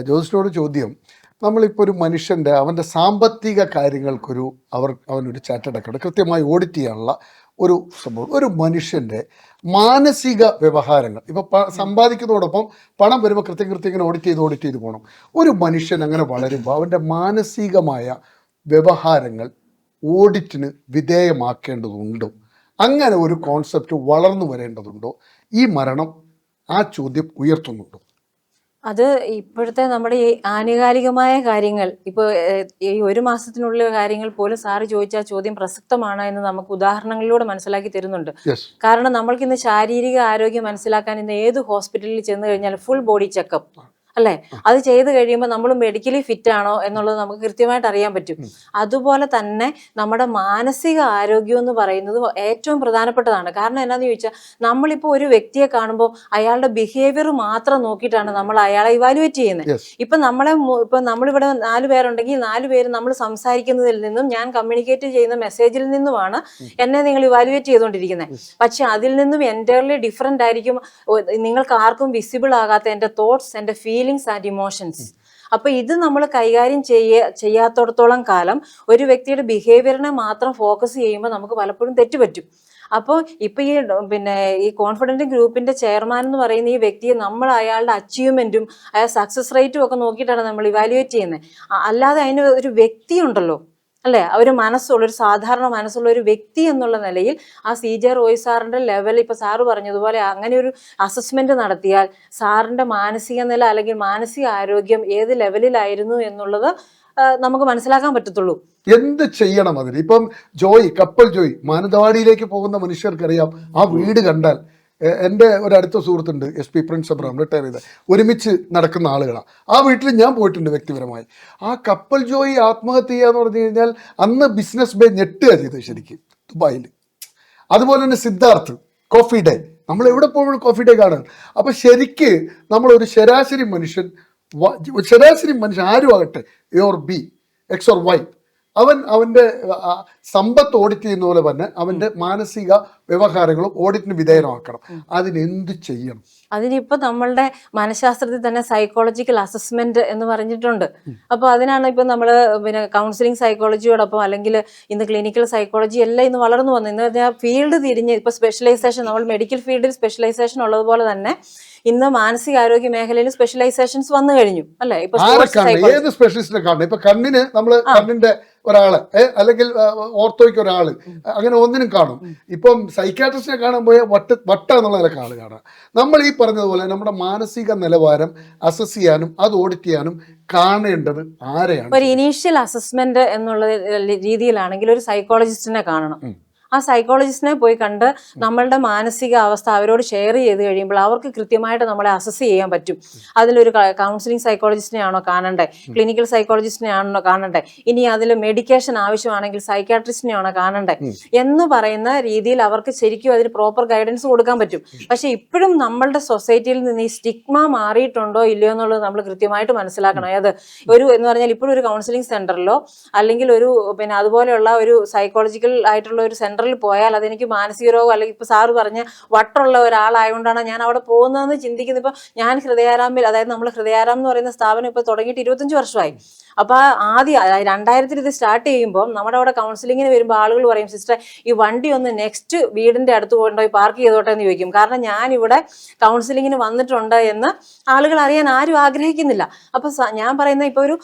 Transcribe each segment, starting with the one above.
ജ്യോതിഷിനോട് ചോദ്യം. നമ്മളിപ്പോൾ ഒരു മനുഷ്യന്റെ അവന്റെ സാമ്പത്തിക കാര്യങ്ങൾക്കൊരു അവർ അവനൊരു ചാറ്റടക്കണം കൃത്യമായി ഓഡിറ്റ് ചെയ്യാനുള്ള ഒരു സംഭവം. ഒരു മനുഷ്യന്റെ മാനസിക വ്യവഹാരങ്ങൾ. ഇപ്പോൾ സമ്പാദിക്കുന്നതോടൊപ്പം പണം വരുമ്പോൾ കൃത്യം കൃത്യം ഇങ്ങനെ ഓഡിറ്റ് ചെയ്ത് ഓഡിറ്റ് ചെയ്ത് പോകണം ഒരു മനുഷ്യൻ അങ്ങനെ വളരുമ്പോൾ അവന്റെ മാനസികമായ വ്യവഹാരങ്ങൾ ഓഡിറ്റിന് വിധേയമാക്കേണ്ടതുണ്ടോ? അങ്ങനെ ഒരു കോൺസെപ്റ്റ് വളർന്നു വരേണ്ടതുണ്ടോ? ഈ മരണം ആ ചോദ്യം ഉയർത്തുന്നുണ്ടോ? അത് ഇപ്പോഴത്തെ നമ്മുടെ ഈ ആനുകാലികമായ കാര്യങ്ങൾ ഇപ്പോൾ ഈ ഒരു മാസത്തിനുള്ളിലെ കാര്യങ്ങൾ പോലും സാറ് ചോദിച്ച ചോദ്യം പ്രസക്തമാണ് എന്ന് നമുക്ക് ഉദാഹരണങ്ങളിലൂടെ മനസ്സിലാക്കി തരുന്നുണ്ട്. കാരണം നമ്മൾക്ക് ഇന്ന് ശാരീരിക ആരോഗ്യം മനസ്സിലാക്കാൻ ഇന്ന് ഏത് ഹോസ്പിറ്റലിൽ ചെന്ന് കഴിഞ്ഞാൽ ഫുൾ ബോഡി ചെക്കപ്പ് അല്ലേ? അത് ചെയ്ത് കഴിയുമ്പോൾ നമ്മൾ മെഡിക്കലി ഫിറ്റ് ആണോ എന്നുള്ളത് നമുക്ക് കൃത്യമായിട്ട് അറിയാൻ പറ്റും. അതുപോലെ തന്നെ നമ്മുടെ മാനസിക ആരോഗ്യം എന്ന് പറയുന്നത് ഏറ്റവും പ്രധാനപ്പെട്ടതാണ്. കാരണം എന്നാന്ന് ചോദിച്ചാൽ നമ്മളിപ്പോൾ ഒരു വ്യക്തിയെ കാണുമ്പോൾ അയാളുടെ ബിഹേവിയർ മാത്രം നോക്കിയിട്ടാണ് നമ്മൾ അയാളെ ഇവാലുവേറ്റ് ചെയ്യുന്നത് ഇപ്പം നമ്മളെ ഇപ്പം നമ്മളിവിടെ നാല് പേരുണ്ടെങ്കിൽ നാല് പേര് നമ്മൾ സംസാരിക്കുന്നതിൽ നിന്നും ഞാൻ കമ്മ്യൂണിക്കേറ്റ് ചെയ്യുന്ന മെസ്സേജിൽ നിന്നുമാണ് എന്നെ നിങ്ങൾ ഇവാലുവേറ്റ് ചെയ്തുകൊണ്ടിരിക്കുന്നത് പക്ഷെ അതിൽ നിന്നും എന്റർലി ഡിഫറെന്റ് ആയിരിക്കും. നിങ്ങൾക്ക് ആർക്കും വിസിബിൾ ആകാത്ത എന്റെ തോട്ട്സ് എന്റെ ഫീലിങ്സ് ആൻഡ് ഇമോഷൻസ് അപ്പൊ ഇത് നമ്മൾ കൈകാര്യം ചെയ്യ ചെയ്യാത്തടത്തോളം കാലം ഒരു വ്യക്തിയുടെ ബിഹേവിയറിനെ മാത്രം ഫോക്കസ് ചെയ്യുമ്പോൾ നമുക്ക് പലപ്പോഴും തെറ്റുപറ്റും. അപ്പോൾ ഇപ്പൊ ഈ പിന്നെ ഈ കോൺഫിഡന്റ് ഗ്രൂപ്പിന്റെ ചെയർമാൻ എന്ന് പറയുന്ന ഈ വ്യക്തിയെ നമ്മൾ അയാളുടെ അച്ചീവ്മെന്റും അയാൾ സക്സസ് റേറ്റും ഒക്കെ നോക്കിയിട്ടാണ് നമ്മൾ ഇവാലുവേറ്റ് ചെയ്യുന്നത്. അല്ലാതെ അതിന് ഒരു വ്യക്തി ഉണ്ടല്ലോ അല്ലേ? ആ ഒരു മനസ്സുള്ള ഒരു സാധാരണ മനസ്സുള്ള ഒരു വ്യക്തി എന്നുള്ള നിലയിൽ ആ സി ജെ റോയ് സാറിന്റെ ലെവൽ ഇപ്പൊ സാറ് പറഞ്ഞതുപോലെ അങ്ങനെ ഒരു അസസ്മെന്റ് നടത്തിയാൽ സാറിന്റെ മാനസിക നില അല്ലെങ്കിൽ മാനസിക ആരോഗ്യം ഏത് ലെവലിലായിരുന്നു എന്നുള്ളത് നമുക്ക് മനസ്സിലാക്കാൻ പറ്റത്തുള്ളൂ. എന്ത് ചെയ്യണം അതിന്? ഇപ്പം ജോയി കപ്പൽ ജോയി മാനന്തവാടിയിലേക്ക് പോകുന്ന മനുഷ്യർക്കറിയാം ആ വീട് കണ്ടാൽ എന്റെ ഒരു അടുത്ത സുഹൃത്തുണ്ട് S P Prince Abraham retire ചെയ്ത. ഒരുമിച്ച് നടക്കുന്ന ആളുകളാണ്. ആ വീട്ടിൽ ഞാൻ പോയിട്ടുണ്ട് വ്യക്തിപരമായി. ആ കപ്പൽ ജോയി ആത്മഹത്യ ചെയ്യുക എന്ന് പറഞ്ഞു കഴിഞ്ഞാൽ അന്ന് ബിസിനസ് ബേ ഞെട്ടുക ചെയ്തത് ശരിക്കും. ദുബായിൽ അതുപോലെ തന്നെ സിദ്ധാർത്ഥ് കോഫി ഡേ നമ്മൾ എവിടെ പോകുമ്പോഴും കോഫി ഡേ കാണാൻ അപ്പൊ ശരിക്ക് നമ്മളൊരു ശരാശരി മനുഷ്യൻ ശരാശരി മനുഷ്യൻ ആരും ആകട്ടെ your B X or Y അവൻ അവന്റെ സമ്പത്ത് ഓഡിറ്റ് ചെയ്യുന്ന പോലെ തന്നെ അവന്റെ മാനസിക വ്യവഹാരങ്ങളും ഓഡിറ്റിന് വിധേയമാക്കണം അതിനെന്ത് ചെയ്യണം? അതിനിപ്പോ നമ്മളുടെ മനഃശാസ്ത്രത്തിൽ തന്നെ സൈക്കോളജിക്കൽ അസസ്മെന്റ് എന്ന് പറഞ്ഞിട്ടുണ്ട്. അപ്പോൾ അതിനാണ് ഇപ്പൊ നമ്മൾ പിന്നെ കൗൺസിലിംഗ് സൈക്കോളജിയോടൊപ്പം അല്ലെങ്കിൽ ഇന്ന് ക്ലിനിക്കൽ സൈക്കോളജി എല്ലാം ഇന്ന് വളർന്നു വന്നു ഇന്ന് പറഞ്ഞാൽ ഫീൽഡ് തിരിഞ്ഞ് ഇപ്പൊ സ്പെഷ്യലൈസേഷൻ നമ്മൾ മെഡിക്കൽ ഫീൽഡിൽ സ്പെഷ്യലൈസേഷൻ ഉള്ളതുപോലെ തന്നെ ഇന്ന് മാനസികാരോഗ്യ മേഖലയിൽ സ്പെഷ്യലൈസേഷൻസ് വന്നു കഴിഞ്ഞു. അല്ലേ? ഇപ്പൊ ഏത് സ്പെഷ്യലിസ്റ്റിനെ കാണണം? ഇപ്പൊ കണ്ണിന് നമ്മൾ കണ്ണിന്റെ ഒരാൾ അല്ലെങ്കിൽ ഓർത്തോയ്ക്ക് ഒരാൾ അങ്ങനെ ഒന്നിനും കാണും. ഇപ്പം സൈക്കാട്രിസ്റ്റിനെ കാണാൻ പോയാൽ വട്ട വട്ട എന്നുള്ള നിലയ്ക്ക് ആൾ കാണാം നമ്മൾ ഈ പറഞ്ഞതുപോലെ നമ്മുടെ മാനസിക നിലവാരം അസസ് ചെയ്യാനും അത് ഓഡിറ്റ് ചെയ്യാനും കാണേണ്ടത് ആരെയാണ് ഒരു ഇനീഷ്യൽ അസസ്മെന്റ് എന്നുള്ള രീതിയിലാണെങ്കിൽ ഒരു സൈക്കോളജിസ്റ്റിനെ കാണണം. ആ സൈക്കോളജിസ്റ്റിനെ പോയി കണ്ട് നമ്മളുടെ മാനസികാവസ്ഥ അവരോട് ഷെയർ ചെയ്ത് കഴിയുമ്പോൾ അവർക്ക് കൃത്യമായിട്ട് നമ്മളെ അസസ് ചെയ്യാൻ പറ്റും. അതിലൊരു കൗൺസിലിംഗ് സൈക്കോളജിസ്റ്റിനെ ആണോ കാണണ്ടേ? ക്ലിനിക്കൽ സൈക്കോളജിസ്റ്റിനെ ആണോ കാണണ്ടേ? ഇനി അതിൽ മെഡിക്കേഷൻ ആവശ്യമാണെങ്കിൽ സൈക്കാട്രിസ്റ്റിനെ ആണോ കാണണ്ടേ? എന്ന് പറയുന്ന രീതിയിൽ അവർക്ക് ശരിക്കും അതിന് പ്രോപ്പർ ഗൈഡൻസ് കൊടുക്കാൻ പറ്റും. പക്ഷെ ഇപ്പോഴും നമ്മളുടെ സൊസൈറ്റിയിൽ നിന്ന് ഈ സ്റ്റിഗ്മ മാറിയിട്ടുണ്ടോ ഇല്ലയോ എന്നുള്ളത് നമ്മൾ കൃത്യമായിട്ട് മനസ്സിലാക്കണം. അതായത് ഒരു എന്ന് പറഞ്ഞാൽ ഇപ്പോഴും ഒരു കൗൺസിലിംഗ് സെന്ററിലോ അല്ലെങ്കിൽ ഒരു പിന്നെ അതുപോലെയുള്ള ഒരു സൈക്കോളജിക്കൽ ആയിട്ടുള്ള ഒരു സെന്ററിൽ പോയാൽ അതെനിക്ക് മാനസിക രോഗം അല്ലെങ്കിൽ ഇപ്പോൾ സാറ് പറഞ്ഞ വട്ടുള്ള ഒരാളായതുകൊണ്ടാണ് ഞാൻ അവിടെ പോകുന്നതെന്ന് ചിന്തിക്കുന്നത് ഇപ്പോൾ ഞാൻ ഹൃദയാരാമിൽ അതായത് നമ്മൾ ഹൃദയാരാം എന്ന് പറയുന്ന സ്ഥാപനം ഇപ്പോൾ തുടങ്ങിയിട്ട് ഇരുപത്തഞ്ച് വർഷമായി. അപ്പൊ ആദ്യം രണ്ടായിരത്തിൽ ഇത് സ്റ്റാർട്ട് ചെയ്യുമ്പോൾ നമ്മുടെ അവിടെ കൗൺസിലിങ്ങിന് വരുമ്പോൾ ആളുകൾ പറയും സിസ്റ്റർ ഈ വണ്ടി ഒന്ന് നെക്സ്റ്റ് വീടിന്റെ അടുത്ത് കൊണ്ടുപോയി പാർക്ക് ചെയ്തോട്ടെ എന്ന് ചോദിക്കും. കാരണം ഞാൻ ഇവിടെ കൗൺസിലിങ്ങിന് വന്നിട്ടുണ്ട് എന്ന് ആളുകൾ അറിയാൻ ആരും ആഗ്രഹിക്കുന്നില്ല. അപ്പോൾ ഞാൻ പറയുന്ന ഇപ്പോൾ ഒരു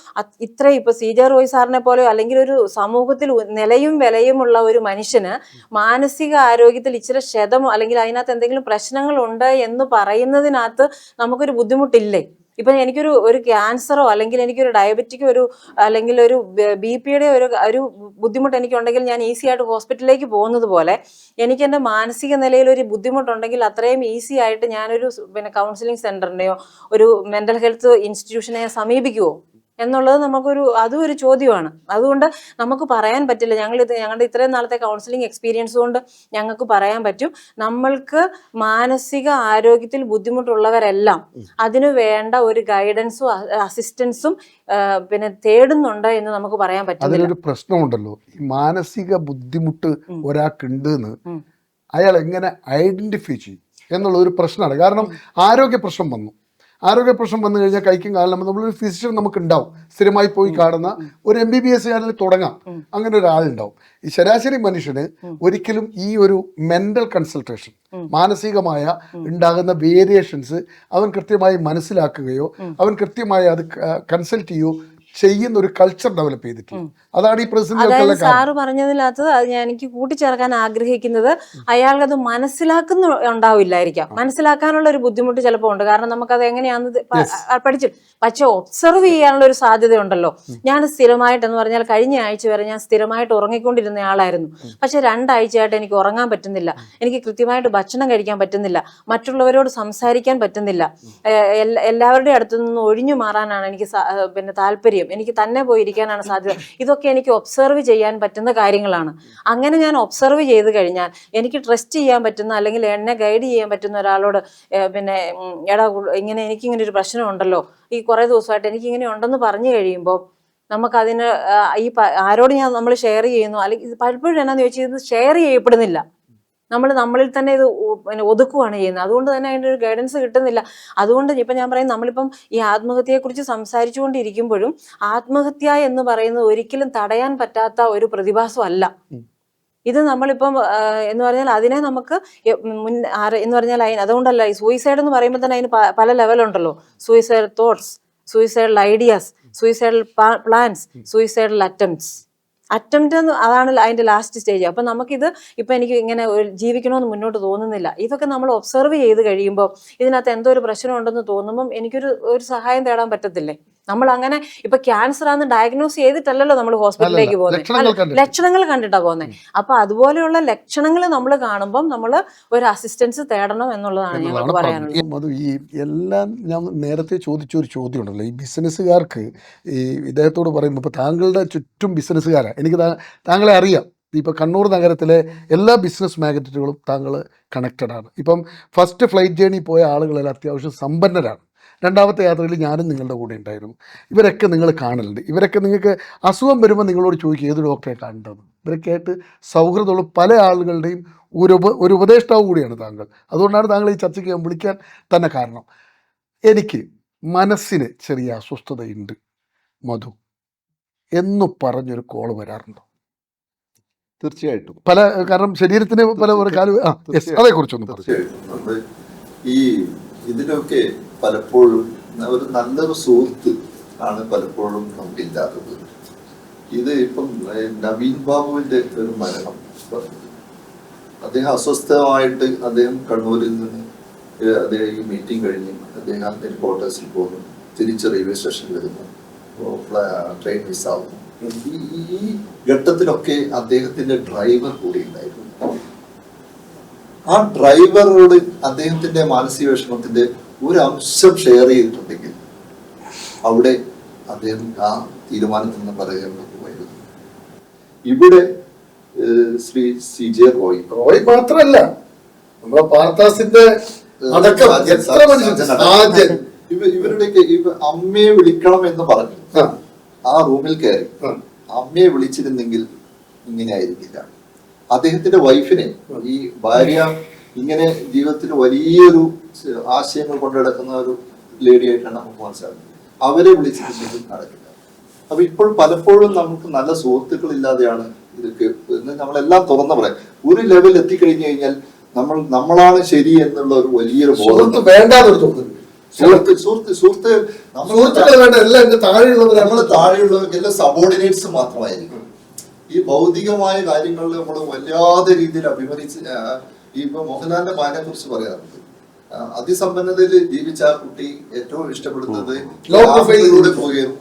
ഇത്ര ഇപ്പോൾ സി. ജെ. റോയ് സാറിനെ പോലെ അല്ലെങ്കിൽ ഒരു സമൂഹത്തിൽ നിലയും വിലയുമുള്ള ഒരു മനുഷ്യന് മാനസിക ആരോഗ്യത്തിൽ ഇച്ചിരി ക്ഷതമോ അല്ലെങ്കിൽ അതിനകത്ത് എന്തെങ്കിലും പ്രശ്നങ്ങളുണ്ട് എന്ന് പറയുന്നതിനകത്ത് നമുക്കൊരു ബുദ്ധിമുട്ടില്ലേ? ഇപ്പൊ എനിക്കൊരു ഒരു ക്യാൻസറോ അല്ലെങ്കിൽ എനിക്കൊരു ഡയബറ്റിക്കോ ഒരു അല്ലെങ്കിൽ ഒരു ബി പിയുടെ ഒരു ഒരു ബുദ്ധിമുട്ട് എനിക്കുണ്ടെങ്കിൽ ഞാൻ ഈസി ആയിട്ട് ഹോസ്പിറ്റലിലേക്ക് പോകുന്നത് പോലെ എനിക്ക് എന്റെ മാനസിക നിലയിൽ ഒരു ബുദ്ധിമുട്ടുണ്ടെങ്കിൽ അത്രയും ഈസി ആയിട്ട് ഞാനൊരു പിന്നെ കൗൺസിലിംഗ് സെന്ററിനെയോ ഒരു മെന്റൽ ഹെൽത്ത് ഇൻസ്റ്റിറ്റ്യൂഷനെ സമീപിക്കുമോ എന്നുള്ളത് നമുക്കൊരു അതും ഒരു ചോദ്യമാണ്. അതുകൊണ്ട് നമുക്ക് പറയാൻ പറ്റില്ല. ഞങ്ങൾ ഇത് ഞങ്ങളുടെ ഇത്രയും നാളത്തെ കൗൺസിലിംഗ് എക്സ്പീരിയൻസ് കൊണ്ട് ഞങ്ങൾക്ക് പറയാൻ പറ്റും. നമ്മൾക്ക് മാനസിക ആരോഗ്യത്തിൽ ബുദ്ധിമുട്ടുള്ളവരെല്ലാം അതിനു വേണ്ട ഒരു ഗൈഡൻസും അസിസ്റ്റൻസും പിന്നെ തേടുന്നുണ്ട് എന്ന് നമുക്ക് പറയാൻ പറ്റും അതിലൊരു പ്രശ്നമുണ്ടല്ലോ. ഈ മാനസിക ബുദ്ധിമുട്ട്. ഒരാൾക്കുണ്ട് എന്ന് അയാൾ എങ്ങനെ ഐഡന്റിഫൈ ചെയ്യും? എന്നുള്ള ഒരു പ്രശ്നമാണ്. കാരണം ആരോഗ്യ പ്രശ്നം വന്നു. ആരോഗ്യ പ്രശ്നം വന്നു കഴിഞ്ഞാൽ കൈക്കും കാലിലും നമ്മളൊരു ഫിസിഷ്യൻ നമുക്ക് ഉണ്ടാവും സ്ഥിരമായി പോയി കാണുന്ന ഒരു എം ബി ബി എസ് കാരന് തുടങ്ങാം. അങ്ങനെ ഒരാളുണ്ടാവും. ഈ ശരാശരി മനുഷ്യന് ഒരിക്കലും ഈ ഒരു മെന്റൽ കൺസൾട്ടേഷൻ മാനസികമായ ഉണ്ടാകുന്ന വേരിയേഷൻസ് അവൻ കൃത്യമായി മനസ്സിലാക്കുകയോ അവൻ കൃത്യമായി അത് കൺസൾട്ട് ചെയ്യുകയോ ചെയ്യുന്ന ഒരു കൾച്ചർ ഡെവലപ്പ് ചെയ്തിട്ടില്ല അതാണ് ഈ പ്രസിഡന്റ് സാറ് പറഞ്ഞതിനകത്ത് അത് ഞാൻ എനിക്ക് കൂട്ടിച്ചേർക്കാൻ ആഗ്രഹിക്കുന്നത് അയാൾക്കത് മനസ്സിലാക്കുന്ന ഉണ്ടാവില്ലായിരിക്കാം. മനസ്സിലാക്കാനുള്ള ഒരു ബുദ്ധിമുട്ട് ചിലപ്പോൾ ഉണ്ട്. കാരണം നമുക്കത് എങ്ങനെയാണെന്ന് പഠിച്ചു. പക്ഷെ ഒബ്സർവ് ചെയ്യാനുള്ള ഒരു സാധ്യത ഉണ്ടല്ലോ ഞാൻ സ്ഥിരമായിട്ട് എന്ന് പറഞ്ഞാൽ കഴിഞ്ഞ ആഴ്ച വരെ ഞാൻ സ്ഥിരമായിട്ട് ഉറങ്ങിക്കൊണ്ടിരുന്ന ആളായിരുന്നു. പക്ഷെ രണ്ടാഴ്ചയായിട്ട് എനിക്ക് ഉറങ്ങാൻ പറ്റുന്നില്ല. എനിക്ക് കൃത്യമായിട്ട് ഭക്ഷണം കഴിക്കാൻ പറ്റുന്നില്ല. മറ്റുള്ളവരോട് സംസാരിക്കാൻ പറ്റുന്നില്ല. എല്ലാവരുടെ എല്ലാവരുടെയും അടുത്തു നിന്ന് ഒഴിഞ്ഞു മാറാനാണ് എനിക്ക് പിന്നെ താല്പര്യം. എനിക്ക് തന്നെ പോയിരിക്കാനാണ് സാധ്യത. ഇതൊക്കെ എനിക്ക് ഒബ്സർവ് ചെയ്യാൻ പറ്റുന്ന കാര്യങ്ങളാണ്. അങ്ങനെ ഞാൻ ഒബ്സർവ് ചെയ്ത് കഴിഞ്ഞാൽ എനിക്ക് ട്രസ്റ്റ് ചെയ്യാൻ പറ്റുന്ന അല്ലെങ്കിൽ എന്നെ ഗൈഡ് ചെയ്യാൻ പറ്റുന്ന ഒരാളോട് പിന്നെ എടാ ഇങ്ങനെ എനിക്കിങ്ങനെ ഒരു പ്രശ്നം ഉണ്ടല്ലോ. ഈ കുറേ ദിവസമായിട്ട് എനിക്കിങ്ങനെ ഉണ്ടെന്ന് പറഞ്ഞു കഴിയുമ്പോൾ നമുക്കതിന് ഈ ആരോട് ഞാൻ നമ്മൾ ഷെയർ ചെയ്യുന്നു? അല്ലെങ്കിൽ പലപ്പോഴും എന്നാന്ന് ചോദിച്ചാൽ ഇത് ഷെയർ ചെയ്യപ്പെടുന്നില്ല. നമ്മൾ നമ്മളിൽ തന്നെ ഇത് പിന്നെ ഒതുക്കുവാണ് ചെയ്യുന്നത്. അതുകൊണ്ട് തന്നെ അതിന്റെ ഒരു ഗൈഡൻസ് കിട്ടുന്നില്ല. അതുകൊണ്ട് ഇപ്പം ഞാൻ പറയും നമ്മളിപ്പം ഈ ആത്മഹത്യയെക്കുറിച്ച് സംസാരിച്ചുകൊണ്ടിരിക്കുമ്പോഴും ആത്മഹത്യ എന്ന് പറയുന്നത് ഒരിക്കലും തടയാൻ പറ്റാത്ത ഒരു പ്രതിഭാസമല്ല ഇത് നമ്മളിപ്പം എന്ന് പറഞ്ഞാൽ അതിനെ നമുക്ക് മുൻ എന്ന് പറഞ്ഞാൽ അതിന് അതുകൊണ്ടല്ല ഈ സൂയിസൈഡ് എന്ന് പറയുമ്പോൾ തന്നെ അതിന് പല ലെവലുണ്ടല്ലോ suicide thoughts suicidal ideas suicidal plans suicidal attempts attempt അതാണ് അതിന്റെ ലാസ്റ്റ് സ്റ്റേജ് അപ്പൊ നമുക്കിത് ഇപ്പൊ എനിക്ക് ഇങ്ങനെ ജീവിക്കണമെന്ന് മുന്നോട്ട് തോന്നുന്നില്ല. ഇതൊക്കെ നമ്മൾ ഒബ്സർവ് ചെയ്ത് കഴിയുമ്പോൾ ഇതിനകത്ത് എന്തോ ഒരു പ്രശ്നം ഉണ്ടെന്ന് തോന്നുമ്പം എനിക്കൊരു ഒരു സഹായം തേടാൻ പറ്റത്തില്ലേ? നമ്മൾ അങ്ങനെ ഇപ്പൊ ക്യാൻസർ ആണെന്ന് ഡയഗ്നോസ് ചെയ്തിട്ടല്ലല്ലോ നമ്മൾ ഹോസ്പിറ്റലിലേക്ക് പോകുന്നത് ലക്ഷണങ്ങൾ കണ്ടിട്ടാ. പോകുന്നത് അപ്പൊ അതുപോലെയുള്ള ലക്ഷണങ്ങൾ നമ്മൾ കാണുമ്പം നമ്മൾ ഒരു അസിസ്റ്റൻസ് തേടണം എന്നുള്ളതാണ് ഞങ്ങൾ പറയാനുള്ളത്. അത് ഈ എല്ലാം ഞാൻ നേരത്തെ ചോദിച്ച ഒരു ചോദ്യം ഉണ്ടല്ലോ ഈ ബിസിനസ്സുകാർക്ക് ഈ ഇദ്ദേഹത്തോട് പറയുമ്പോൾ ഇപ്പോൾ താങ്കളുടെ ചുറ്റും ബിസിനസ്സുകാരാണ് എനിക്ക് താങ്കളെ അറിയാം. ഇപ്പോൾ കണ്ണൂർ നഗരത്തിലെ എല്ലാ ബിസിനസ് മാഗ്നറ്റുകളും താങ്കൾ കണക്റ്റഡ് ആണ്. ഇപ്പം ഫസ്റ്റ് ഫ്ലൈറ്റ് ജേണി പോയ ആളുകളെല്ലാം അത്യാവശ്യം സമ്പന്നരാണ്. രണ്ടാമത്തെ യാത്രയിൽ ഞാനും നിങ്ങളുടെ കൂടെ ഉണ്ടായിരുന്നു. ഇവരൊക്കെ നിങ്ങൾ കാണലുണ്ട്. ഇവരൊക്കെ നിങ്ങൾക്ക് അസുഖം വരുമ്പോൾ നിങ്ങളോട് ചോദിക്കും ഏത് ഡോക്ടറെ കാണേണ്ടത് ഇവരൊക്കെ ആയിട്ട് സൗഹൃദമുള്ള പല ആളുകളുടെയും ഒരു ഉപ ഒരു ഉപദേഷ്ടാവ് കൂടിയാണ് താങ്കൾ. അതുകൊണ്ടാണ് താങ്കൾ ഈ ചർച്ചയ്ക്ക് ഞാൻ വിളിക്കാൻ തന്നെ കാരണം. എനിക്ക് മനസ്സിന് ചെറിയ അസ്വസ്ഥതയുണ്ട് മധു. എന്ന് പറഞ്ഞൊരു കോൾ വരാറുണ്ടോ. തീർച്ചയായിട്ടും. പല കാരണം ശരീരത്തിന് പല ഒരു കാൽ പറഞ്ഞു തീർച്ചയായിട്ടും. ഈ ഇതിനൊക്കെ പലപ്പോഴും ഒരു നല്ലൊരു സുഹൃത്ത് ആണ് പലപ്പോഴും നമുക്കില്ലാത്തത്. ഇത് ഇപ്പം നവീൻ ബാബുവിന്റെ ഒരു മരണം. അദ്ദേഹം അസ്വസ്ഥമായിട്ട് അദ്ദേഹം കണ്ണൂരിൽ നിന്ന് അദ്ദേഹം ഈ മീറ്റിംഗ് കഴിഞ്ഞ് അദ്ദേഹം ഹെഡ്ക്വാർട്ടേഴ്സിൽ പോകുന്നു. തിരിച്ച് റെയിൽവേ സ്റ്റേഷനിൽ വരുന്നു. ട്രെയിൻ മിസ്സാവുന്നു. ഈ ഘട്ടത്തിലൊക്കെ അദ്ദേഹത്തിന്റെ ഡ്രൈവർ കൂടി ഉണ്ടായിരുന്നു. ആ ഡ്രൈവറോട് അദ്ദേഹത്തിന്റെ മാനസിക വിഷമത്തിന്റെ ഒരു അംശം ഷെയർ ചെയ്തിട്ടുണ്ടെങ്കിൽ അവിടെ അദ്ദേഹം ആ തീരുമാനത്തിൽ നിന്ന് പറയാൻ പോകുമായിരുന്നു ഇവിടെ ശ്രീ സി ജെ റോയ്. റോയ് മാത്രമല്ല നമ്മുടെ പാർത്താസിന്റെ അടക്കം എത്ര മനുഷ്യൻ ഇവരുടെയൊക്കെ ഇവ അമ്മയെ വിളിക്കണം എന്ന് പറഞ്ഞു. ആ, ആ റൂമിൽ കയറി. അമ്മയെ വിളിച്ചിരുന്നെങ്കിൽ ഇങ്ങനെ ആയിരിക്കില്ല അദ്ദേഹത്തിന്റെ വൈഫിനെ ഈ ഭാര്യ ഇങ്ങനെ ജീവിതത്തിൽ വലിയൊരു ആശയങ്ങൾ കൊണ്ടു നടക്കുന്ന ഒരു ലേഡി ആയിട്ടാണ് നമുക്ക് മനസ്സിലാക്കുന്നത് അവരെ വിളിച്ചിട്ട് നടക്കില്ല. അപ്പൊ ഇപ്പോൾ പലപ്പോഴും നമുക്ക് നല്ല സുഹൃത്തുക്കൾ ഇല്ലാതെയാണ് ഇതൊക്കെ നമ്മളെല്ലാം തുറന്നു പറയാം. ഒരു ലെവൽ എത്തിക്കഴിഞ്ഞു കഴിഞ്ഞാൽ നമ്മൾ നമ്മളാണ് ശരി എന്നുള്ള ഒരു വലിയൊരു ബോധം വേണ്ടാതൊരു തോന്നുന്നു സുഹൃത്ത് സുഹൃത്ത് സുഹൃത്ത് നമ്മൾ സുഹൃത്തുക്കൾ വേണ്ട എല്ലാം എന്റെ താഴെയുള്ളവരാണ് നമ്മൾ താഴെയുള്ളവർക്കെല്ലാം സബോർഡിനേറ്റ്സ് മാത്രമായിരിക്കും. ഈ ഭൗതികമായ കാര്യങ്ങളിൽ നമ്മൾ വല്ലാതെ രീതിയിൽ അഭിമനിച്ച് ആ, ഈ ഇപ്പൊ മോഹൻലാലിന്റെ മകനെ കുറിച്ച് പറയാറുണ്ട്. അതിസമ്പന്നതയിൽ ജീവിച്ച ആ കുട്ടി ഏറ്റവും ഇഷ്ടപ്പെടുന്നത് യാത്രയിലൂടെ പോവുകയും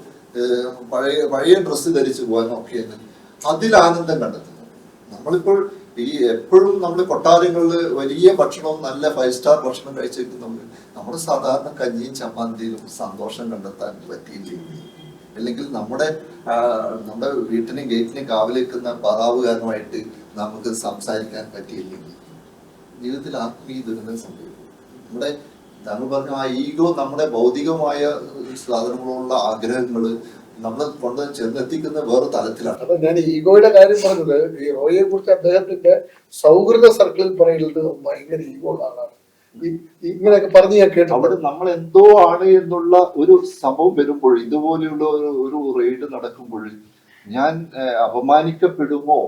പഴയ പഴയ ഡ്രസ്സ് ധരിച്ചു പോകാനും ഒക്കെയാണ് അതിൽ ആനന്ദം കണ്ടെത്തുന്നു നമ്മളിപ്പോൾ ഈ എപ്പോഴും നമ്മൾ കൊട്ടാരങ്ങളിൽ വലിയ ഭക്ഷണവും നല്ല ഫൈവ് സ്റ്റാർ ഭക്ഷണം കഴിച്ചിരിക്കുന്നവർ നമ്മൾ സാധാരണ കഞ്ഞിയും ചമ്മന്തിയിലും സന്തോഷം കണ്ടെത്താൻ പറ്റിയില്ല? അല്ലെങ്കിൽ നമ്മുടെ നമ്മുടെ വീട്ടിനും ഗേറ്റിനും കാവലിക്കുന്ന പതാവുകാരനുമായിട്ട് നമുക്ക് സംസാരിക്കാൻ പറ്റിയില്ലെങ്കിൽ ജീവിതത്തിൽ ആത്മീയ ദുരന്തം സംഭവിക്കും. നമ്മുടെ താങ്കൾ പറഞ്ഞ ആ ഈഗോ നമ്മുടെ ഭൗതികമായ സാധനങ്ങളോടുള്ള ആഗ്രഹങ്ങൾ നമ്മളെ കൊണ്ട് ചെന്നെത്തിക്കുന്ന വേറെ തലത്തിലാണ്. അപ്പൊ ഞാൻ ഈഗോയുടെ കാര്യം പറഞ്ഞത് ഈ റോയിയെ കുറിച്ച് അദ്ദേഹത്തിന്റെ സൗഹൃദ സർക്കിളിൽ പറയുന്നത് ഭയങ്കര ഈഗോ ഉള്ള ആളാണ്. ഇങ്ങനെയൊക്കെ പറഞ്ഞ് ഞാൻ കേട്ടു അവിടെ നമ്മൾ എന്തോ ആണ് എന്നുള്ള ഒരു സംഭവം വരുമ്പോൾ ഇതുപോലെയുള്ള ഒരു ഒരു റെയ്ഡ് നടക്കുമ്പോൾ ഞാൻ അപമാനിക്കപ്പെടുമോ?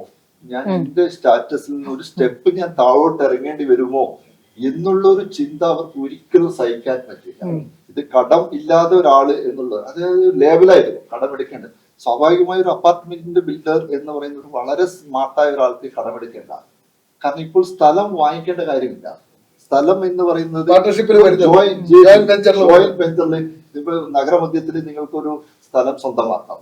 ഞാൻ എന്റെ സ്റ്റാറ്റസിൽ നിന്ന് ഒരു സ്റ്റെപ്പ് ഞാൻ താഴോട്ട് ഇറങ്ങേണ്ടി വരുമോ എന്നുള്ള ഒരു ചിന്ത അവർക്ക് ഒരിക്കലും സഹിക്കാൻ പറ്റില്ല. ഇത് കടം ഇല്ലാതെ ഒരാൾ എന്നുള്ളത് അതായത് ലേബലായിരുന്നു കടം എടുക്കേണ്ടത് സ്വാഭാവികമായ ഒരു അപ്പാർട്ട്മെന്റിന്റെ ബിൽഡർ എന്ന് പറയുന്നത് വളരെ സ്മാർട്ടായ ഒരാൾക്ക് കടമെടുക്കേണ്ട. കാരണം ഇപ്പോൾ സ്ഥലം വാങ്ങിക്കേണ്ട കാര്യമില്ല. സ്ഥലം എന്ന് പറയുന്നത് ജോയിന്റ് വെഞ്ചറിൽ ഇപ്പൊ നഗരമധ്യത്തിൽ നിങ്ങൾക്കൊരു സ്ഥലം സ്വന്തമാക്കാം.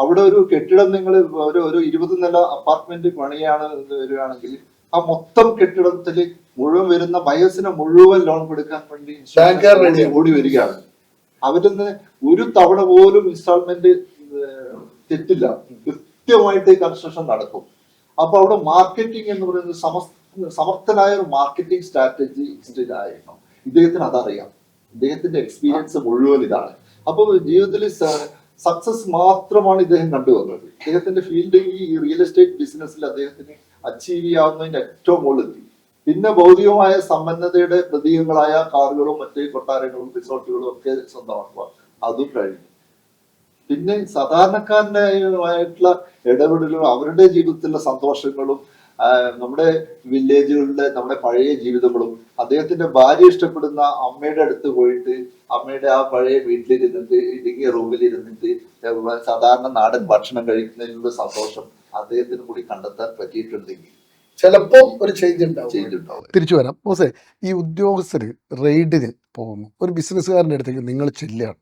അവിടെ ഒരു കെട്ടിടം നിങ്ങൾ ഒരു ഒരു ഇരുപത് നില അപ്പാർട്ട്മെന്റ് പണിയാണ് വരികയാണെങ്കിൽ ആ മൊത്തം കെട്ടിടത്തിൽ മുഴുവൻ വരുന്ന വയസ്സിനെ മുഴുവൻ ലോൺ കൊടുക്കാൻ വേണ്ടി ഓടി വരികയാണ്. അവരിന്ന് ഒരു തവണ പോലും ഇൻസ്റ്റാൾമെന്റ് തെറ്റില്ല. കൃത്യമായിട്ട് കൺസ്ട്രക്ഷൻ നടക്കും. അപ്പൊ അവിടെ മാർക്കറ്റിംഗ് എന്ന് പറയുന്നത് സമർത്ഥനായ ഒരു മാർക്കറ്റിംഗ് സ്ട്രാറ്റജി ആയിരുന്നു. ഇദ്ദേഹത്തിന് അതറിയാം. ഇദ്ദേഹത്തിന്റെ എക്സ്പീരിയൻസ് മുഴുവൻ ഇതാണ്. അപ്പൊ ജീവിതത്തിൽ സക്സസ് മാത്രമാണ് ഇദ്ദേഹം കണ്ടുവന്നത്. ഇദ്ദേഹത്തിന്റെ ഫീൽഡ് ഈ റിയൽ എസ്റ്റേറ്റ് ബിസിനസ്സിൽ അദ്ദേഹത്തിന് അച്ചീവ് ചെയ്യാവുന്നതിന്റെ ഏറ്റവും മുകളിലെത്തി. പിന്നെ ഭൗതികമായ സമ്പന്നതയുടെ പ്രതീകങ്ങളായ കാറുകളും മറ്റേ കൊട്ടാരങ്ങളും റിസോർട്ടുകളും ഒക്കെ സ്വന്തമാക്കുക. അതും കഴിഞ്ഞു. പിന്നെ സാധാരണക്കാരനായിട്ടുള്ള ഇടപെടലും അവരുടെ ജീവിതത്തിലുള്ള സന്തോഷങ്ങളും നമ്മുടെ വില്ലേജുകളിലെ നമ്മുടെ പഴയ ജീവിതങ്ങളും അദ്ദേഹത്തിന്റെ ഭാര്യ ഇഷ്ടപ്പെടുന്ന അമ്മയുടെ അടുത്ത് പോയിട്ട് അമ്മയുടെ ആ പഴയ വീട്ടിലിരുന്നിട്ട് ഇടുങ്ങിയ റൂമിലിരുന്നിട്ട് സാധാരണ നാടൻ ഭക്ഷണം കഴിക്കുന്നതിനുള്ള സന്തോഷം അദ്ദേഹത്തിന് കൂടി കണ്ടെത്താൻ പറ്റിയിട്ടുണ്ടെങ്കിൽ ചിലപ്പോ ഒരു ചേഞ്ച് ഉണ്ടാവും. തിരിച്ചു വരാം. മോസെ ഈ ഉദ്യോഗസ്ഥര് റെയ്ഡിന് പോകുന്നു ഒരു ബിസിനസ്സുകാരന്റെ അടുത്തേക്ക് നിങ്ങൾ ചെല്ലുകയാണ്.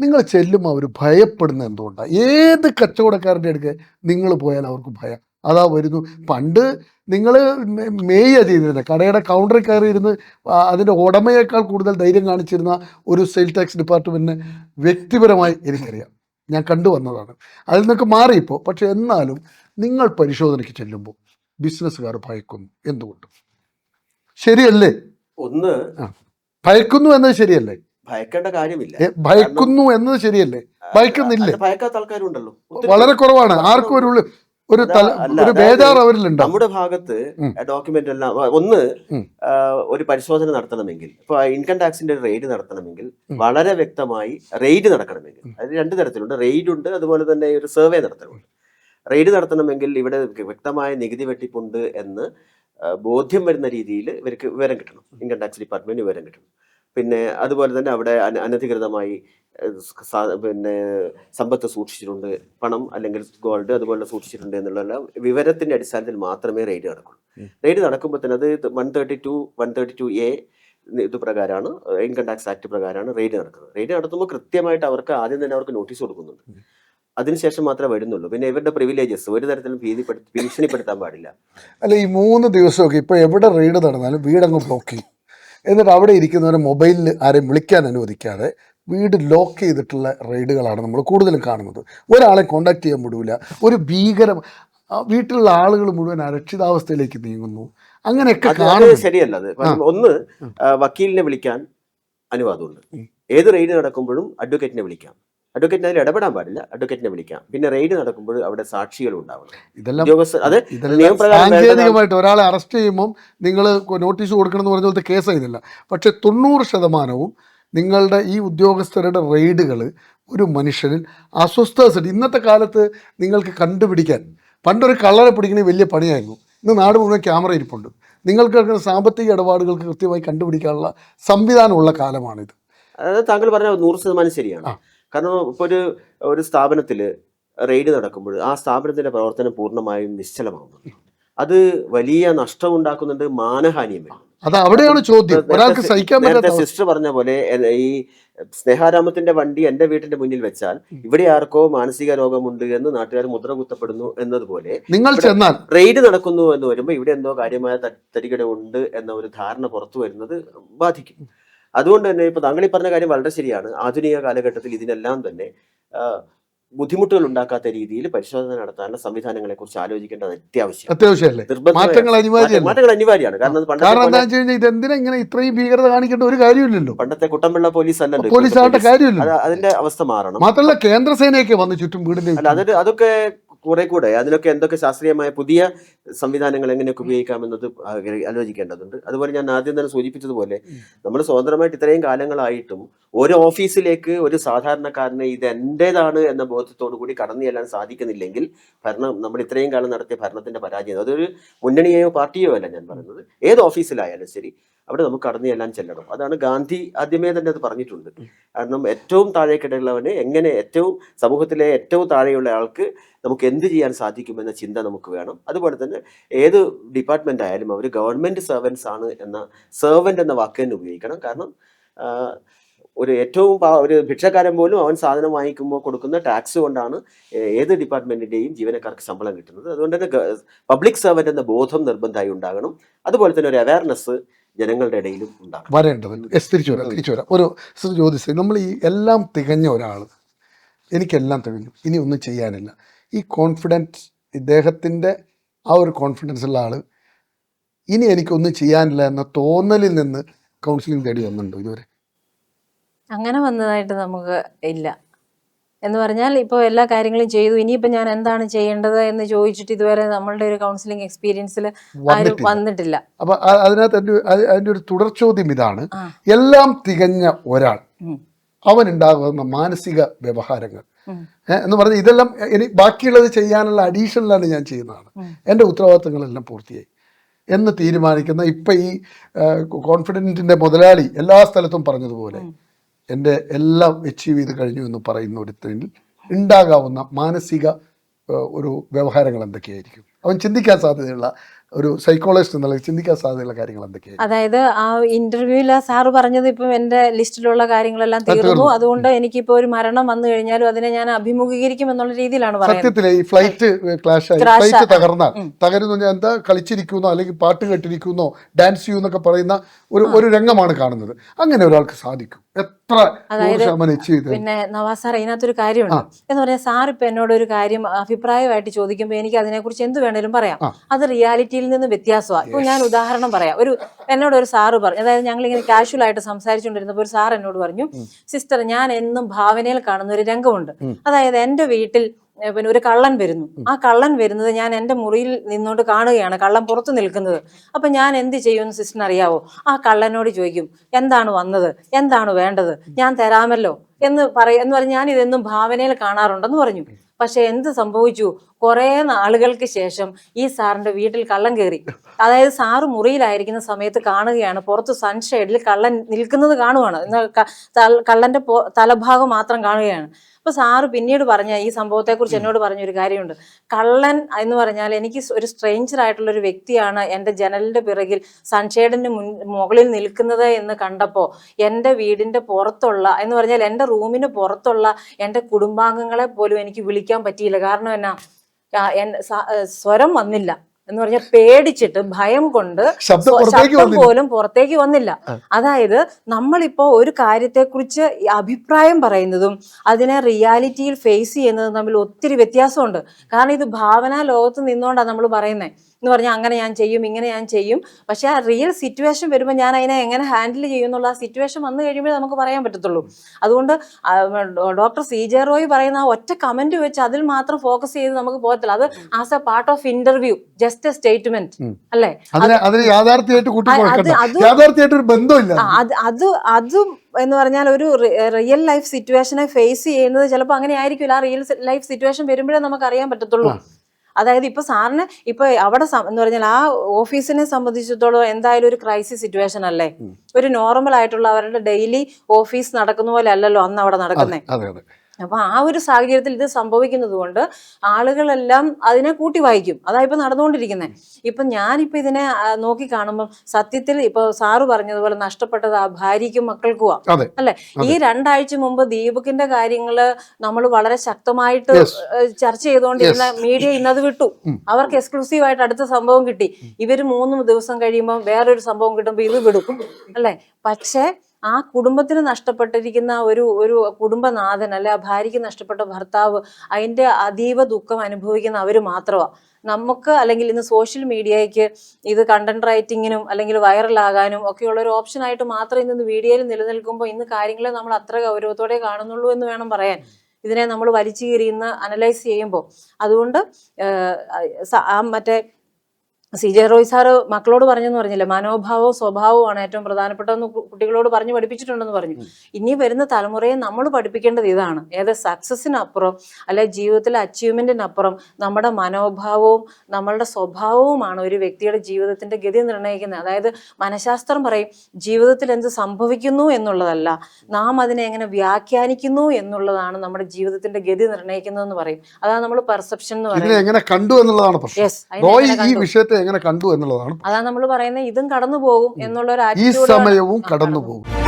നിങ്ങൾ ചെല്ലുമ്പോൾ അവർ ഭയപ്പെടുന്ന എന്തുകൊണ്ടാണ്? ഏത് കച്ചവടക്കാരന്റെ അടുക്ക് നിങ്ങൾ പോയാൽ അവർക്ക് ഭയം. അതാ വരുന്നു. പണ്ട് നിങ്ങൾ മേയ ചെയ്തിരുന്നത് കടയുടെ കൗണ്ടറിൽ കയറിയിരുന്ന് അതിന്റെ ഉടമയേക്കാൾ കൂടുതൽ ധൈര്യം കാണിച്ചിരുന്ന ഒരു സെയിൽ ടാക്സ് ഡിപ്പാർട്ട്മെന്റിന് വ്യക്തിപരമായി എനിക്കറിയാം. ഞാൻ കണ്ടു വന്നതാണ്. അതിൽ നിന്നൊക്കെ മാറിയിപ്പോൾ പക്ഷേ എന്നാലും നിങ്ങൾ പരിശോധനയ്ക്ക് ചെല്ലുമ്പോൾ ബിസിനസ്സുകാർ ഭയക്കുന്നു. എന്തുകൊണ്ട്? ശരിയല്ലേ? ഒന്ന് ഭയക്കുന്നു എന്നത് ശരിയല്ലേ? ഭയക്കേണ്ട കാര്യമില്ല. ഭയക്കുന്നു എന്നത് ശരിയല്ലേ? ഭയക്കുന്നില്ല? ഭയക്കാത്ത ആൾക്കാരുണ്ടല്ലോ. വളരെ. കുറവാണ്. ആർക്കും ഒരു ഒരു ഒരു ബേജാർ അവരിലുണ്ടാവും നമ്മുടെ ഭാഗത്ത് ഡോക്യുമെന്റ് എല്ലാം ഒന്ന് ഒരു പരിശോധന നടത്തണമെങ്കിൽ ഇപ്പൊ ഇൻകം ടാക്സിന്റെ റെയ്ഡ് നടത്തണമെങ്കിൽ വളരെ വ്യക്തമായി റെയ്ഡ് നടക്കണമെങ്കിൽ അത് രണ്ട് തരത്തിലുണ്ട്. റെയ്ഡ് ഉണ്ട് അതുപോലെ തന്നെ ഒരു സർവേ നടത്തണമുണ്ട് റെയ്ഡ് നടത്തണമെങ്കിൽ ഇവിടെ വ്യക്തമായ നികുതി വെട്ടിപ്പുണ്ട് എന്ന് ബോധ്യം വരുന്ന രീതിയിൽ ഇവർക്ക് വിവരം കിട്ടണം. ഇൻകം ടാക്സ് ഡിപ്പാർട്ട്മെന്റ് വിവരം കിട്ടണം. പിന്നെ അതുപോലെ തന്നെ അവിടെ അനധികൃതമായി പിന്നെ സമ്പത്ത് സൂക്ഷിച്ചിട്ടുണ്ട് പണം അല്ലെങ്കിൽ ഗോൾഡ് അതുപോലെ സൂക്ഷിച്ചിട്ടുണ്ട് എന്നുള്ള വിവരത്തിന്റെ അടിസ്ഥാനത്തിൽ മാത്രമേ റെയ്ഡ് നടക്കുള്ളൂ. റെയ്ഡ് നടക്കുമ്പോൾ തന്നെ അത് one thirty two one thirty two A ഇത് പ്രകാരമാണ് ഇൻകം ടാക്സ് ആക്ട് പ്രകാരമാണ് റെയ്ഡ് നടക്കുന്നത്. റെയ്ഡ് നടത്തുമ്പോൾ കൃത്യമായിട്ട് അവർക്ക് ആദ്യം തന്നെ അവർക്ക് നോട്ടീസ് കൊടുക്കുന്നുണ്ട്. അതിനുശേഷം മാത്രമേ വരുന്നുള്ളൂ. പിന്നെ ഇവരുടെ പ്രിവിലേജസ് ഒരു തരത്തിലും ഭീതിപ്പെടുത്തി ഭീഷണിപ്പെടുത്താൻ പാടില്ല. അല്ല ഈ മൂന്ന് ദിവസമൊക്കെ ഇപ്പൊ എവിടെ റെയ്ഡ് നടന്നാലും വീടങ്ങ് ബ്ലോക്ക് ചെയ്യും. എന്നിട്ട് അവിടെ ഇരിക്കുന്നവരെ മൊബൈലിൽ ആരെയും വിളിക്കാൻ അനുവദിക്കാതെ വീട് ലോക്ക് ചെയ്തിട്ടുള്ള റെയ്ഡുകളാണ് നമ്മൾ കൂടുതലും കാണുന്നത്. ഒരാളെ കോണ്ടാക്ട് ചെയ്യാൻ വിടൂല. ഒരു ഭീകരം വീട്ടിലുള്ള ആളുകൾ മുഴുവൻ അരക്ഷിതാവസ്ഥയിലേക്ക് നീങ്ങുന്നു. അങ്ങനെയൊക്കെ കാണുന്നത് ശരിയല്ല ഒന്ന് വക്കീലിനെ വിളിക്കാൻ അനുവാദമുണ്ട്. ഏത് റെയ്ഡ് നടക്കുമ്പോഴും അഡ്വക്കേറ്റിനെ വിളിക്കാം. അഡ്വക്കേറ്റിന് അതിൽ ഇടപെടാൻ പാടില്ല. അഡ്വക്കേറ്റിനെ വിളിക്കാം. പിന്നെ റെയ്ഡ് നടക്കുമ്പോൾ അവിടെ സാക്ഷികൾ ഉണ്ടാവണം ഇതെല്ലാം അത്. സാങ്കേതികമായിട്ട് ഒരാളെ അറസ്റ്റ് ചെയ്യുമ്പോൾ നിങ്ങൾ നോട്ടീസ് കൊടുക്കണം എന്ന് പറഞ്ഞ പോലത്തെ കേസ് ആയിരുന്നില്ല. പക്ഷെ തൊണ്ണൂറ് ശതമാനവും നിങ്ങളുടെ ഈ ഉദ്യോഗസ്ഥരുടെ റെയ്ഡുകൾ ഒരു മനുഷ്യനിൽ അസ്വസ്ഥത. സൃഷ്ടി- ഇന്നത്തെ കാലത്ത് നിങ്ങൾക്ക് കണ്ടുപിടിക്കാൻ പണ്ടൊരു കള്ളറെ പിടിക്കണേ വലിയ പണിയായിരുന്നു. ഇന്ന് നാട് മുഴുവൻ ക്യാമറ ഇരിപ്പുണ്ട്. നിങ്ങൾക്ക് കിടക്കുന്ന സാമ്പത്തിക ഇടപാടുകൾക്ക് കൃത്യമായി കണ്ടുപിടിക്കാനുള്ള സംവിധാനമുള്ള കാലമാണിത്. അതായത് താങ്കൾ പറഞ്ഞ നൂറ് ശതമാനം ശരിയാണ്. കാരണം ഇപ്പോൾ ഒരു ഒരു സ്ഥാപനത്തിൽ റെയ്ഡ് നടക്കുമ്പോൾ ആ സ്ഥാപനത്തിന്റെ പ്രവർത്തനം പൂർണമായും നിശ്ചലമാകുന്നുണ്ട് അത് വലിയ നഷ്ടം ഉണ്ടാക്കുന്നുണ്ട് മാനഹാനിയും വരും അത് അവിടെയാണ് ചോദ്യം. ഒരാൾക്ക് സഹിക്കാൻ പറ്റാത്ത സിസ്റ്റർ പറഞ്ഞ പോലെ ഈ സ്നേഹാരാമത്തിന്റെ വണ്ടി എന്റെ വീട്ടിന്റെ മുന്നിൽ വെച്ചാൽ ഇവിടെ ആർക്കോ മാനസിക രോഗമുണ്ട് എന്ന് നാട്ടുകാർ മുദ്ര കുത്തപ്പെടുന്നു എന്നതുപോലെ നിങ്ങൾ ചെന്നാൽ റെയ്ഡ് നടക്കുന്നു എന്ന് വരുമ്പോൾ ഇവിടെ എന്തോ കാര്യമായ തരികട ഉണ്ട് എന്ന ഒരു ധാരണ പുറത്തു വരുന്നത് ബാധിക്കും. അതുകൊണ്ട് തന്നെ ഇപ്പൊ താങ്കൾ ഈ പറഞ്ഞ കാര്യം വളരെ ശരിയാണ്. ആധുനിക കാലഘട്ടത്തിൽ ഇതിനെല്ലാം തന്നെ ബുദ്ധിമുട്ടുകൾ ഉണ്ടാക്കാത്ത രീതിയിൽ പരിശോധന നടത്താനുള്ള സംവിധാനങ്ങളെ കുറിച്ച് ആലോചിക്കേണ്ടത് അത്യാവശ്യം അത്യാവശ്യമല്ലേ? മാറ്റങ്ങൾ അനിവാര്യമാണ് മാറ്റങ്ങൾ അനിവാര്യമാണ്. കാരണം അത് പണ്ടത്തെ കാരണം പോലെ- എന്താ വെച്ച് കഴിഞ്ഞാൽ ഇതെന്തിനാ ഇങ്ങനെ ഇത്രയും ഭീകരത കാണിക്കേണ്ട ഒരു കാര്യമില്ലല്ലോ? പണ്ടത്തെ കുട്ടമ്പിള്ള പോലീസ് അല്ലല്ലോ പോലീസ്. ആവട്ടെ കാര്യമില്ല. അതിന്റെ അവസ്ഥ മാറണം. മാത്രമല്ല കേന്ദ്രസേനയൊക്കെ വന്ന് ചുറ്റും വീടിന്റെ അല്ല അതൊരു അതൊക്കെ കുറെ കൂടെ. അതിനൊക്കെ എന്തൊക്കെ ശാസ്ത്രീയമായ പുതിയ സംവിധാനങ്ങൾ എങ്ങനെയൊക്കെ ഉപയോഗിക്കാമെന്നത് ആലോചിക്കേണ്ടതുണ്ട്. അതുപോലെ ഞാൻ ആദ്യം തന്നെ സൂചിപ്പിച്ചതുപോലെ നമ്മൾ സ്വതന്ത്രമായിട്ട് ഇത്രയും കാലങ്ങളായിട്ടും ഒരു ഓഫീസിലേക്ക് ഒരു സാധാരണക്കാരന് ഇത് എന്റെതാണ് എന്ന ബോധത്തോടു കൂടി കടന്നു ചെല്ലാൻ സാധിക്കുന്നില്ലെങ്കിൽ ഭരണം നമ്മൾ ഇത്രയും കാലം നടത്തിയ ഭരണത്തിന്റെ പരാജയം അതൊരു മുന്നണിയെയോ പാർട്ടിയോ അല്ല ഞാൻ പറയുന്നത്. ഏത് ഓഫീസിലായാലും ശരി അവിടെ നമുക്ക് കടന്നു ചെല്ലാൻ ചെല്ലണം. അതാണ് ഗാന്ധി ആദ്യമേ തന്നെ അത് പറഞ്ഞിട്ടുണ്ട്. കാരണം ഏറ്റവും താഴേക്കിടയുള്ളവന് എങ്ങനെ ഏറ്റവും സമൂഹത്തിലെ ഏറ്റവും താഴെയുള്ള ആൾക്ക് നമുക്ക് എന്ത് ചെയ്യാൻ സാധിക്കുമെന്ന ചിന്ത നമുക്ക് വേണം. അതുപോലെ തന്നെ ഏത് ഡിപ്പാർട്ട്മെന്റ് ആയാലും അവർ ഗവൺമെന്റ് സെർവൻസ് ആണ് എന്ന സെർവന്റ് എന്ന വാക്ക് തന്നെ ഉപയോഗിക്കണം. കാരണം ഒരു ഏറ്റവും ഒരു ഭിക്ഷക്കാരൻ പോലും അവൻ സാധനം വാങ്ങിക്കുമ്പോൾ കൊടുക്കുന്ന ടാക്സ് കൊണ്ടാണ് ഏത് ഡിപ്പാർട്ട്മെന്റിന്റെയും ജീവനക്കാർക്ക് ശമ്പളം കിട്ടുന്നത്. അതുകൊണ്ട് തന്നെ പബ്ലിക് സർവന്റ് എന്ന ബോധം നിർബന്ധമായി ഉണ്ടാകണം. അതുപോലെ തന്നെ ഒരു അവയർനെസ് ജനങ്ങളുടെ ഇടയിലും ഉണ്ടാകണം. വരേണ്ടതുണ്ട് എസ് തിരിച്ചു വരാം തിരിച്ചു വരാം. ഒരു ജ്യോതിസ് നമ്മൾ ഈ എല്ലാം തികഞ്ഞ ഒരാൾ. എനിക്കെല്ലാം തികഞ്ഞു. ഇനി ഒന്നും ചെയ്യാനില്ല. ഈ കോൺഫിഡൻസ് ഇദ്ദേഹത്തിന്റെ ആ ഒരു കോൺഫിഡൻസ് ഉള്ള ആൾ ഇനി എനിക്കൊന്നും ചെയ്യാനില്ല എന്ന തോന്നലിൽ നിന്ന് കൗൺസിലിംഗ് തേടി വന്നിട്ടുണ്ടോ ഇതുവരെ? അങ്ങനെ വന്നതായിട്ട് നമുക്ക് ഇല്ല. എന്ന് പറഞ്ഞാൽ ഇപ്പോൾ എല്ലാ കാര്യങ്ങളും ചെയ്തു. ഇനിയിപ്പോൾ ഞാൻ എന്താണ് ചെയ്യേണ്ടത് എന്ന് ചോദിച്ചിട്ട് ഇതുവരെ നമ്മളുടെ ഒരു കൗൺസിലിംഗ് എക്സ്പീരിയൻസിൽ ആരും വന്നിട്ടില്ല. അപ്പോൾ അപ്പൊ അതിനകത്ത് ഒരു- അതിന്റെ ഒരു തുടർചോദ്യം ഇതാണ്. എല്ലാം തികഞ്ഞ ഒരാൾ. അവൻ ഉണ്ടാകുന്ന മാനസിക വ്യവഹാരങ്ങൾ. എന്ന് പറഞ്ഞാൽ ഇതെല്ലാം ഇനി ബാക്കിയുള്ളത് ചെയ്യാനുള്ള അഡീഷണലാണ് ഞാൻ ചെയ്യുന്നതാണ് എന്റെ ഉത്തരവാദിത്തങ്ങളെല്ലാം പൂർത്തിയായി. എന്ന് തീരുമാനിക്കുന്ന ഇപ്പം ഈ കോൺഫിഡന്റിന്റെ മുതലാളി എല്ലാ സ്ഥലത്തും പറഞ്ഞതുപോലെ എന്റെ എല്ലാം അച്ചീവ് ചെയ്ത് കഴിഞ്ഞു എന്ന് പറയുന്ന ഒരുത്തനിൽ ഉണ്ടാകാവുന്ന മാനസിക ഒരു വ്യവഹാരങ്ങൾ എന്തൊക്കെയായിരിക്കും? അവൻ ചിന്തിക്കാൻ സാധ്യതയുള്ള ഒരു സൈക്കോളജിസ്റ്റ് എന്നുള്ള ചിന്തിക്കാൻ സാധ്യതയുള്ള കാര്യങ്ങൾ എന്തൊക്കെയാണ് അതായത് ആ ഇന്റർവ്യൂവിൽ സാറ് പറഞ്ഞത് ഇപ്പം എന്റെ ലിസ്റ്റിലുള്ള കാര്യങ്ങളെല്ലാം തീർന്നു. അതുകൊണ്ട് എനിക്കിപ്പോൾ ഒരു മരണം വന്നു കഴിഞ്ഞാലും അതിനെ ഞാൻ അഭിമുഖീകരിക്കും എന്നുള്ള രീതിയിലാണ് പറയുന്നത്. സത്യത്തിലെ ഈ ഫ്ലൈറ്റ് ക്ലാഷ് ആയി. ഫ്ലൈറ്റ് തകർന്നാൽ തകരുന്നു ഞാൻ എന്താ? കളിച്ചിരിക്കുന്നോ അല്ലെങ്കിൽ പാട്ട് കേട്ടിരിക്കുന്നോ ഡാൻസ് ചെയ്യുന്നൊക്കെ പറയുന്ന ഒരു ഒരു രംഗമാണ് കാണുന്നത്. അങ്ങനെ ഒരാൾക്ക് സാധിക്കും. എത്ര പിന്നെ നവാസ് സാർ ഇതിനകത്തൊരു കാര്യമുണ്ട്. എന്ന് പറഞ്ഞാൽ സാർ ഇപ്പൊ എന്നോട് ഒരു കാര്യം അഭിപ്രായമായിട്ട് ചോദിക്കുമ്പോൾ എനിക്ക് അതിനെക്കുറിച്ച് എന്ത് വേണേലും പറയാം. അത് റിയാലിറ്റിയിൽ നിന്ന് വ്യത്യാസമാണ് ഇപ്പൊ ഞാൻ ഉദാഹരണം പറയാം. ഒരു എന്നോട് ഒരു സാറ് പറഞ്ഞു. അതായത് ഞങ്ങൾ ഇങ്ങനെ കാഷ്വൽ ആയിട്ട് സംസാരിച്ചുകൊണ്ടിരുന്നപ്പോൾ ഒരു സാർ എന്നോട് പറഞ്ഞു സിസ്റ്റർ ഞാൻ എന്നും ഭാവനയിൽ കാണുന്ന ഒരു രംഗമുണ്ട്. അതായത് എന്റെ വീട്ടിൽ പിന്നെ ഒരു കള്ളൻ വരുന്നു. ആ കള്ളൻ വരുന്നത് ഞാൻ എന്റെ മുറിയിൽ നിന്നുകൊണ്ട് കാണുകയാണ്. കള്ളൻ പുറത്ത് നിൽക്കുന്നത്. അപ്പൊ ഞാൻ എന്ത് ചെയ്യുമെന്ന് സിസ്റ്റർ അറിയാവോ? ആ കള്ളനോട് ചോദിക്കും എന്താണ് വന്നത്? എന്താണ് വേണ്ടത്? ഞാൻ തരാമല്ലോ. എന്ന് പറയ എന്ന് പറഞ്ഞ് ഞാൻ ഇതെന്നും ഭാവനയിൽ കാണാറുണ്ടെന്ന് പറഞ്ഞു. പക്ഷെ എന്ത് സംഭവിച്ചു? കുറേ നാളുകൾക്ക് ശേഷം ഈ സാറിന്റെ വീട്ടിൽ കള്ളൻ കയറി. അതായത് സാറ് മുറിയിലായിരിക്കുന്ന സമയത്ത് കാണുകയാണ്. പുറത്ത് സൺഷെയ്ഡിൽ കള്ളൻ നിൽക്കുന്നത് കാണുവാണ്. കള്ളന്റെ തലഭാഗം മാത്രം കാണുകയാണ്. അപ്പൊ സാറ് പിന്നീട് പറഞ്ഞ ഈ സംഭവത്തെക്കുറിച്ച് എന്നോട് പറഞ്ഞ ഒരു കാര്യമുണ്ട്. കള്ളൻ എന്ന് പറഞ്ഞാൽ എനിക്ക് ഒരു സ്ട്രേഞ്ചർ ആയിട്ടുള്ള ഒരു വ്യക്തിയാണ് എന്റെ ജനലിന്റെ പിറകിൽ സൺഷെയ്ഡിന്റെ മുൻ മുകളിൽ നിൽക്കുന്നത് എന്ന് കണ്ടപ്പോൾ എന്റെ വീടിന്റെ പുറത്തുള്ള എന്ന് പറഞ്ഞാൽ എന്റെ റൂമിന് പുറത്തുള്ള എന്റെ കുടുംബാംഗങ്ങളെ പോലും എനിക്ക് വിളിക്കാൻ പറ്റിയില്ല. കാരണം എന്നാ സ്വരം വന്നില്ല. എന്ന് പറഞ്ഞാൽ പേടിച്ചിട്ട് ഭയം കൊണ്ട് ശബ്ദം. പോലും പുറത്തേക്ക് വന്നില്ല. അതായത് നമ്മളിപ്പോ ഒരു കാര്യത്തെക്കുറിച്ച് കുറിച്ച് അഭിപ്രായം പറയുന്നതും അതിനെ റിയാലിറ്റിയിൽ ഫേസ് ചെയ്യുന്നതും തമ്മിൽ ഒത്തിരി വ്യത്യാസമുണ്ട്. കാരണം ഇത് ഭാവന ലോകത്ത് നിന്നുകൊണ്ടാണ് നമ്മൾ പറയുന്നത് എന്ന് പറഞ്ഞാൽ അങ്ങനെ ഞാൻ ചെയ്യും ഇങ്ങനെ ഞാൻ ചെയ്യും. പക്ഷേ ആ റിയൽ സിറ്റുവേഷൻ വരുമ്പോൾ ഞാൻ അതിനെ എങ്ങനെ ഹാൻഡിൽ ചെയ്യും എന്നുള്ള ആ സിറ്റുവേഷൻ വന്നു കഴിയുമ്പോഴേ നമുക്ക് പറയാൻ പറ്റത്തുള്ളൂ. അതുകൊണ്ട് ഡോക്ടർ സി. ജെ. റോയ് പറയുന്ന ആ ഒറ്റ കമന്റ് വെച്ച് അതിൽ മാത്രം ഫോക്കസ് ചെയ്ത് നമുക്ക് പോകത്തില്ല. അത് as a part of interview just a statement അല്ലേ? അത് അതും എന്ന് പറഞ്ഞാൽ ഒരു റിയൽ ലൈഫ് സിറ്റുവേഷനെ ഫേസ് ചെയ്യുന്നത് ചിലപ്പോൾ അങ്ങനെ ആയിരിക്കില്ല. ആ റിയൽ ലൈഫ് സിറ്റുവേഷൻ വരുമ്പോഴേ നമുക്ക് അറിയാൻ പറ്റത്തുള്ളൂ അതായത് ഇപ്പൊ സാറിന് ഇപ്പൊ അവിടെ എന്ന് പറഞ്ഞാൽ ആ ഓഫീസിനെ സംബന്ധിച്ചിടത്തോളം എന്തായാലും ഒരു ക്രൈസിസ് സിറ്റുവേഷൻ അല്ലേ? ഒരു നോർമൽ ആയിട്ടുള്ള അവരുടെ ഡെയിലി ഓഫീസ് നടക്കുന്ന പോലെ അല്ലല്ലോ അന്ന് അവിടെ നടക്കുന്നത് അപ്പൊ ആ ഒരു സാഹചര്യത്തിൽ ഇത് സംഭവിക്കുന്നത് കൊണ്ട് ആളുകളെല്ലാം അതിനെ കൂട്ടി വായിക്കും. അതാ ഇപ്പൊ നടന്നുകൊണ്ടിരിക്കുന്നത് ഇപ്പൊ ഞാനിപ്പോ ഇതിനെ നോക്കി കാണുമ്പോൾ സത്യത്തിൽ ഇപ്പൊ സാറ് പറഞ്ഞതുപോലെ നഷ്ടപ്പെട്ടത് ആ ഭാര്യയ്ക്കും മക്കൾക്കുമാ അല്ലെ? ഈ രണ്ടാഴ്ച മുമ്പ് ദീപകിന്റെ കാര്യങ്ങൾ നമ്മൾ വളരെ ശക്തമായിട്ട് ചർച്ച ചെയ്തുകൊണ്ടിരുന്ന മീഡിയ ഇന്നത് വിട്ടു. അവർക്ക് എക്സ്ക്ലൂസീവ് ആയിട്ട് അടുത്ത സംഭവം കിട്ടി. ഇവർ മൂന്ന് ദിവസം കഴിയുമ്പോൾ വേറൊരു സംഭവം കിട്ടുമ്പോൾ ഇത് വിടും. അല്ലെ? പക്ഷേ ആ കുടുംബത്തിന് നഷ്ടപ്പെട്ടിരിക്കുന്ന ഒരു ഒരു കുടുംബനാഥൻ അല്ലെ ആ ഭാര്യയ്ക്ക് നഷ്ടപ്പെട്ട ഭർത്താവ് അതിന്റെ അതീവ ദുഃഖം അനുഭവിക്കുന്ന അവർ മാത്രമാണ് നമുക്ക് അല്ലെങ്കിൽ ഇന്ന് സോഷ്യൽ മീഡിയയ്ക്ക് ഇത് കണ്ടന്റ് റൈറ്റിങ്ങിനും അല്ലെങ്കിൽ വൈറലാകാനും ഒക്കെയുള്ള ഒരു ഓപ്ഷൻ ആയിട്ട് മാത്രം ഇന്ന് വീഡിയോയിൽ നിലനിൽക്കുമ്പോൾ ഇന്ന് കാര്യങ്ങളെ നമ്മൾ അത്ര ഗൗരവത്തോടെ കാണുന്നുള്ളൂ എന്ന് വേണം പറയാൻ. ഇതിനെ നമ്മൾ വലിച്ചു കീറിയുന്ന അനലൈസ് ചെയ്യുമ്പോൾ അതുകൊണ്ട് മറ്റേ സി ജെ റോയ് സാറ് മക്കളോട് പറഞ്ഞെന്ന് പറഞ്ഞില്ല മനോഭാവവും സ്വഭാവവുമാണ് ഏറ്റവും പ്രധാനപ്പെട്ടതെന്ന് കുട്ടികളോട് പറഞ്ഞു പഠിപ്പിച്ചിട്ടുണ്ടെന്ന് പറഞ്ഞു. ഇനി വരുന്ന തലമുറയെ നമ്മൾ പഠിപ്പിക്കേണ്ടത് ഇതാണ്. ഏത് സക്സസിനപ്പുറം അല്ലെ ജീവിതത്തിലെ അച്ചീവ്മെന്റിനപ്പുറം നമ്മുടെ മനോഭാവവും നമ്മളുടെ സ്വഭാവവുമാണ് ഒരു വ്യക്തിയുടെ ജീവിതത്തിന്റെ ഗതി നിർണയിക്കുന്നത്. അതായത് മനഃശാസ്ത്രം പറയും ജീവിതത്തിൽ എന്ത് സംഭവിക്കുന്നു എന്നുള്ളതല്ല നാം അതിനെ എങ്ങനെ വ്യാഖ്യാനിക്കുന്നു എന്നുള്ളതാണ് നമ്മുടെ ജീവിതത്തിന്റെ ഗതി നിർണയിക്കുന്നതെന്ന് പറയും. അതാണ് നമ്മൾ പെർസെപ്ഷൻ എന്ന് പറയുന്നത്. എങ്ങനെ കണ്ടു എന്നുള്ളതാണ് പ്രശ്നം. യെസ് ഈ വിഷയത്തെ എങ്ങനെ കണ്ടു എന്നുള്ളതാണ് അതാണ് നമ്മൾ പറയുന്നത് ഇതും കടന്നു പോകും എന്നുള്ള ഈ. സമയവും കടന്നു പോകും